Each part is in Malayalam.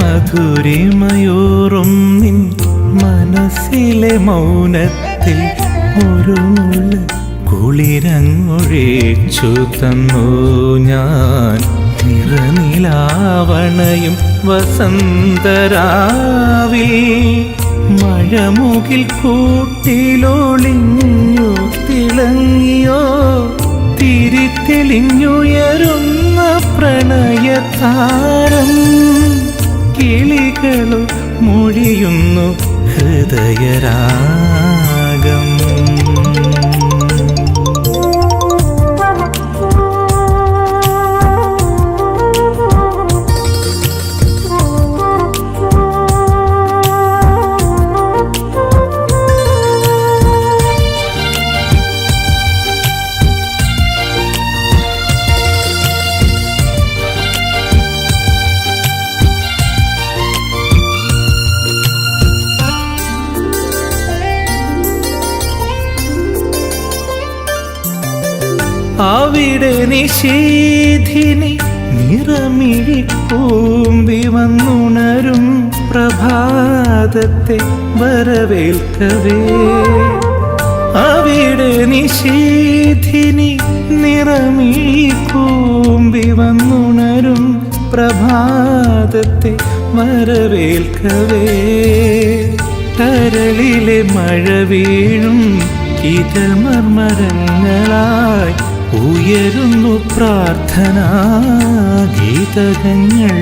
മധുരിമയൂറും നിൻ മനസ്സിലെ മൗനത്തിൽ ഒരു കുളിരങ്ങൊഴിച്ചു തന്നു ഞാൻ. നിറനിലാവണയും വസന്തരാവിൽ മഴമുകിൽ കൂട്ടിലൊളിഞ്ഞു തിളങ്ങിയോ തിരിത്തെളിഞ്ഞുയരുന്ന പ്രണയതാരം മൊഴിയുന്നു ഹൃദയരാഗം അവിടെ നിഷേധിനി നിറമിഴി കൂമ്പി വന്നുണരും പ്രഭാതത്തെ വരവേൽക്കവേ. അവിടെ നിഷേധിനി നിറമിഴി കൂമ്പി വന്നുണരും പ്രഭാതത്തെ വരവേൽക്കവേ. കരളിലെ മഴ വീഴും ഇതൾ മർമരങ്ങളായി ഉയരുന്നു പ്രാർത്ഥന ഗീതകങ്ങൾ.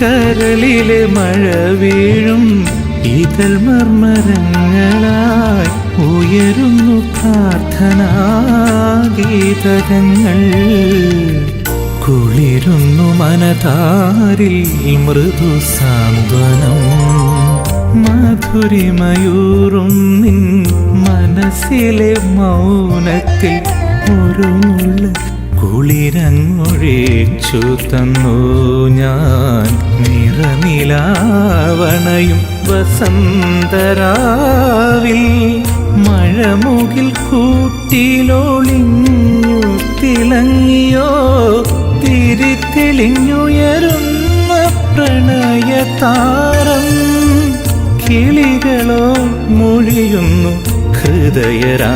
കരളിലെ മഴ വീഴും ഗീതൽ മർമരങ്ങളായി ഉയരുന്നു പ്രാർത്ഥന ഗീതകങ്ങൾ. കുളിരുന്നു മനതാരിൽ മൃദു സാന്ത്വനം. മധുരിമയൂറും നിൻ മനസ്സിലെ മൗനത്തിൽ ഒരു കുളിരങ്ങൊഴിച്ചു തന്നു ഞാൻ. നിറനിലാവണയും വസന്തരാവിൽ മഴമുകിൽ കൂട്ടിലോളിഞ്ഞു തിളങ്ങിയോ തിരിത്തെളിഞ്ഞുയരുന്ന പ്രണയതാരം കിളികളോ മൊഴിയുന്നു. ഹൃദയരാഗം.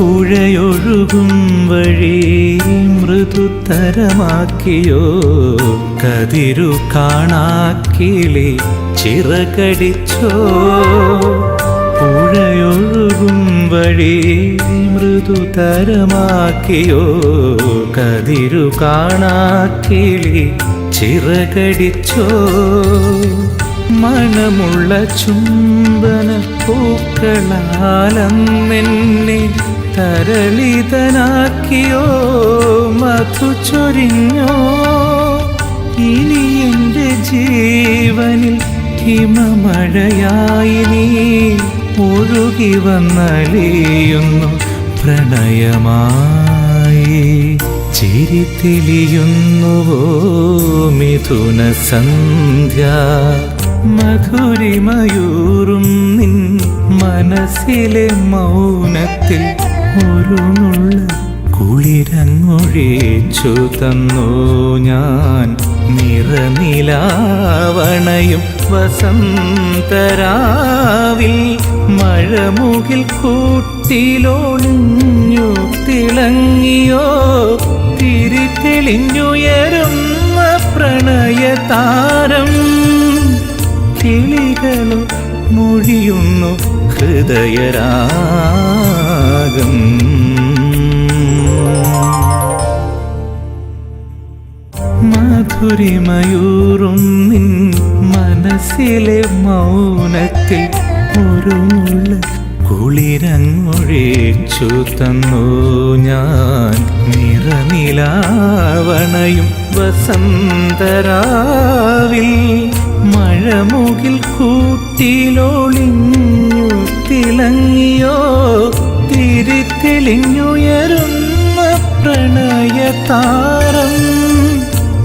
പുഴയൊഴുകും വഴി മൃദുത്തരമാക്കിയോ? കതിരു കാണാക്കിളി ചിറകടിച്ചോ? പുഴയൊഴുകും വഴി മൃദുതരമാക്കിയോ കതിരു കാണാക്കിളി ചിറകടിച്ചോ? മണമുള്ള ചുംബന പൂക്കളാലെന്നെ തരളിതനാക്കിയോ മധു ചൊരിഞ്ഞോ? ഇനി എന്റെ ജീവനിൽ ഹിമമഴയായി നീ ഒഴുകി വന്നലിയുന്നു പ്രണയമായി ചിരിത്തിലിയുന്നുവോ മിഥുന സന്ധ്യ? മധുരിമയൂറും നിൻ മനസ്സിലെ മൗനത്തിൽ ഒരു നുള്ള കുളിരങ്ങൊഴിച്ചു തന്നു ഞാൻ. നിറനിലാവണയും വസന്തരാവിൽ മഴമുകിൽ കൂട്ടിലൊളിഞ്ഞു തിളങ്ങിയോ തിരിതെളിഞ്ഞുയരുന്ന പ്രണയതാരം. കിളികളും മൊഴിയുന്നു ഹൃദയരാഗം മധുരിമയൂറും നിൻ മനസ്സിലെ മൗനത്തിൽ ഒരു കുളിരങ്ങൊഴിച്ചു തന്നു ഞാൻ നിറനിലാവണയും വസന്തരാവിൽ മഴമുകിൽ കൂട്ടിലോളിഞ്ഞു തിളങ്ങിയോ തിരിത്തെളിഞ്ഞുയരുന്ന പ്രണയതാരം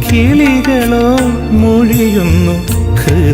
കിളികളോ മൊഴിയുന്നു ഹൃദയരാഗം.